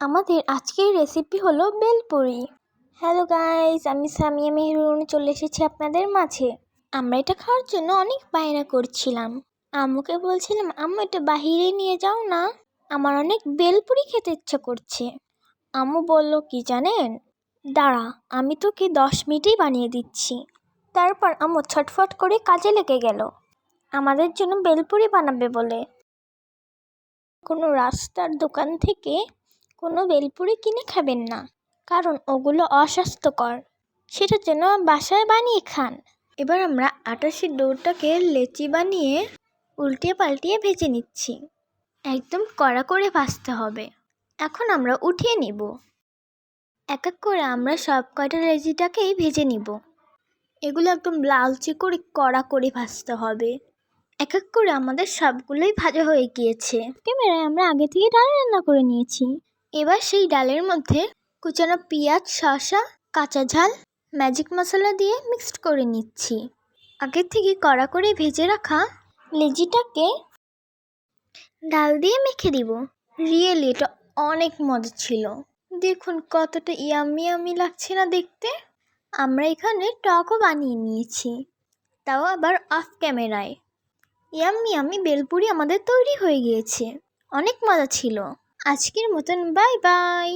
আমাদের আজকের রেসিপি হলো বেলপুরি। হ্যালো গাইস আমি সামিয়া মেহরুন, চলে এসেছি আপনাদের মাঝে। আমরা এটা খাওয়ার জন্য অনেক বায়না করছিলাম। আম্মুকে বলছিলাম, আম্মু, এটা বাহিরে নিয়ে যাও না। আমার অনেক বেলপুরি খেতে ইচ্ছা করছে। আম্মু বলল, কি জানেন? দাঁড়া, আমি তোকে দশ মিনিটেই বানিয়ে দিচ্ছি। তারপর আম্মু ছটফট করে কাজে লেগে গেল। আমাদের জন্য বেলপুরি বানাবে বলে। কোনো রাস্তার দোকান থেকে কোনো বেলপুরি কিনে খাবেন না, কারণ ওগুলো অস্বাস্থ্যকর। সেটার জন্য বাসায় বানিয়ে খান। এবার আমরা আটাশির ডোরটাকে লেচি বানিয়ে উল্টিয়ে পাল্টিয়ে ভেজে নিচ্ছি। একদম কড়া করে ভাজতে হবে। এখন আমরা উঠিয়ে নিব। এক এক করে আমরা সব কয়টা লেচিটাকেই ভেজে নিব। এগুলো একদম লালচে করে কড়া করে ভাজতে হবে। এক এক করে আমাদের সবগুলোই ভাজা হয়ে গিয়েছে। ক্যামেরায় আমরা আগে থেকে ডাল রান্না করে নিয়েছি। এবার সেই ডালের মধ্যে কুচানো পেঁয়াজ, শসা, কাঁচা ঝাল ম্যাজিক মশলা দিয়ে মিক্সড করে নিচ্ছি। আগে থেকে কড়া করে ভেজে রাখা লেজিটাকে ডাল দিয়ে মেখে দিব। রিয়েলি এটা অনেক মজা ছিল। দেখুন কতটা ইয়ামি ইয়ামি লাগছে না দেখতে। আমরা এখানে টকও বানিয়ে নিয়েছি। তাও আবার অফ ক্যামেরায় ইয়াম্মি আমি বেলপুরি আমাদের তৈরি হয়ে গিয়েছে। অনেক মজা ছিল। আজকের মতন বাই বাই